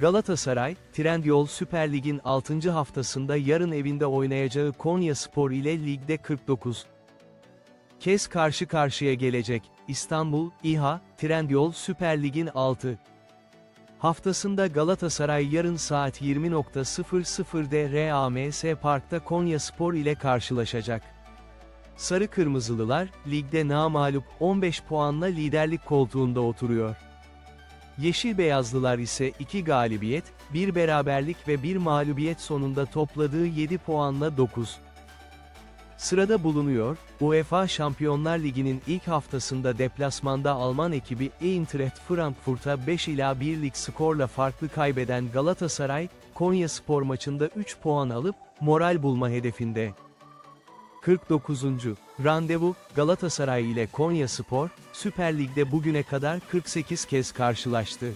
Galatasaray, Trendyol Süper Lig'in 6. haftasında yarın evinde oynayacağı Konya Spor ile ligde 49 kez karşı karşıya gelecek. İstanbul, İHA, Trendyol Süper Lig'in 6. Haftasında Galatasaray yarın saat 20.00'de RAMS Park'ta Konya Spor ile karşılaşacak. Sarı Kırmızılılar, ligde namağlup 15 puanla liderlik koltuğunda oturuyor. Yeşil Beyazlılar ise 2 galibiyet, 1 beraberlik ve 1 mağlubiyet sonunda topladığı 7 puanla 9. Sırada bulunuyor, UEFA Şampiyonlar Ligi'nin ilk haftasında deplasmanda Alman ekibi Eintracht Frankfurt'a 5 ila 1'lik skorla farklı kaybeden Galatasaray, Konya spor maçında 3 puan alıp, moral bulma hedefinde. 49. Randevu, Galatasaray ile Konya Spor, Süper Lig'de bugüne kadar 48 kez karşılaştı.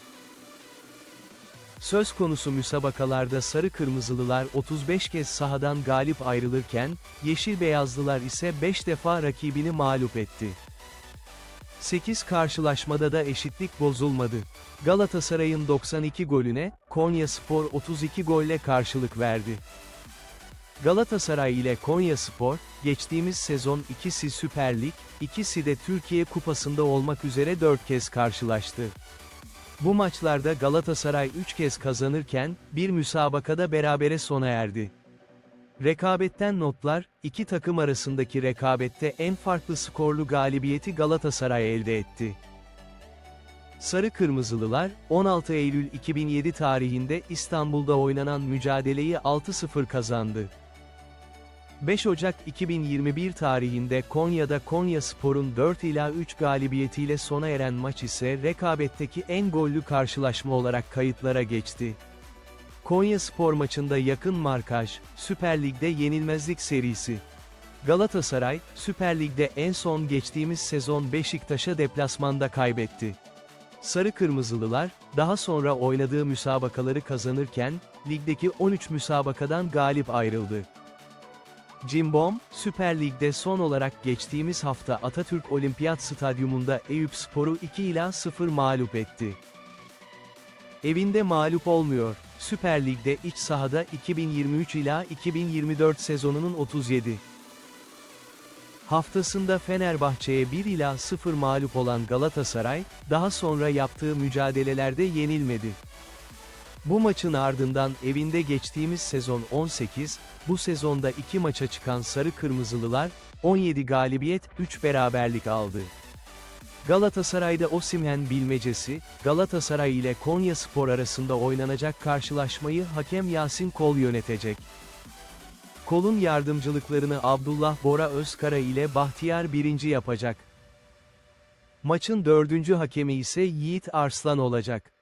Söz konusu müsabakalarda sarı kırmızılılar 35 kez sahadan galip ayrılırken, yeşil beyazlılar ise 5 defa rakibini mağlup etti. 8 karşılaşmada da eşitlik bozulmadı. Galatasaray'ın 92 golüne, Konya Spor 32 golle karşılık verdi. Galatasaray ile Konya Spor, geçtiğimiz sezon ikisi Süper Lig, ikisi de Türkiye Kupası'nda olmak üzere 4 kez karşılaştı. Bu maçlarda Galatasaray 3 kez kazanırken, bir müsabakada berabere sona erdi. Rekabetten notlar, iki takım arasındaki rekabette en farklı skorlu galibiyeti Galatasaray elde etti. Sarı Kırmızılılar, 16 Eylül 2007 tarihinde İstanbul'da oynanan mücadeleyi 6-0 kazandı. 5 Ocak 2021 tarihinde Konya'da Konya Spor'un 4 ila 3 galibiyetiyle sona eren maç ise rekabetteki en gollü karşılaşma olarak kayıtlara geçti. Konya Spor maçında yakın markaj, Süper Lig'de yenilmezlik serisi. Galatasaray, Süper Lig'de en son geçtiğimiz sezon Beşiktaş'a deplasmanda kaybetti. Sarı Kırmızılılar, daha sonra oynadığı müsabakaları kazanırken, ligdeki 13 müsabakadan galip ayrıldı. Cimbom, Süper Lig'de son olarak geçtiğimiz hafta Atatürk Olimpiyat Stadyumunda Eyüp Spor'u 2 ila 0 mağlup etti. Evinde mağlup olmuyor. Süper Lig'de iç sahada 2023 ila 2024 sezonunun 37 haftasında Fenerbahçe'ye 1 ila 0 mağlup olan Galatasaray, daha sonra yaptığı mücadelelerde yenilmedi. Bu maçın ardından evinde geçtiğimiz sezon 18, bu sezonda 2 maça çıkan Sarı Kırmızılılar, 17 galibiyet, 3 beraberlik aldı. Galatasaray'da Osimhen bilmecesi, Galatasaray ile Konya Spor arasında oynanacak karşılaşmayı hakem Yasin Kol yönetecek. Kol'un yardımcılıklarını Abdullah Bora Özkara ile Bahtiyar birinci yapacak. Maçın dördüncü hakemi ise Yiğit Arslan olacak.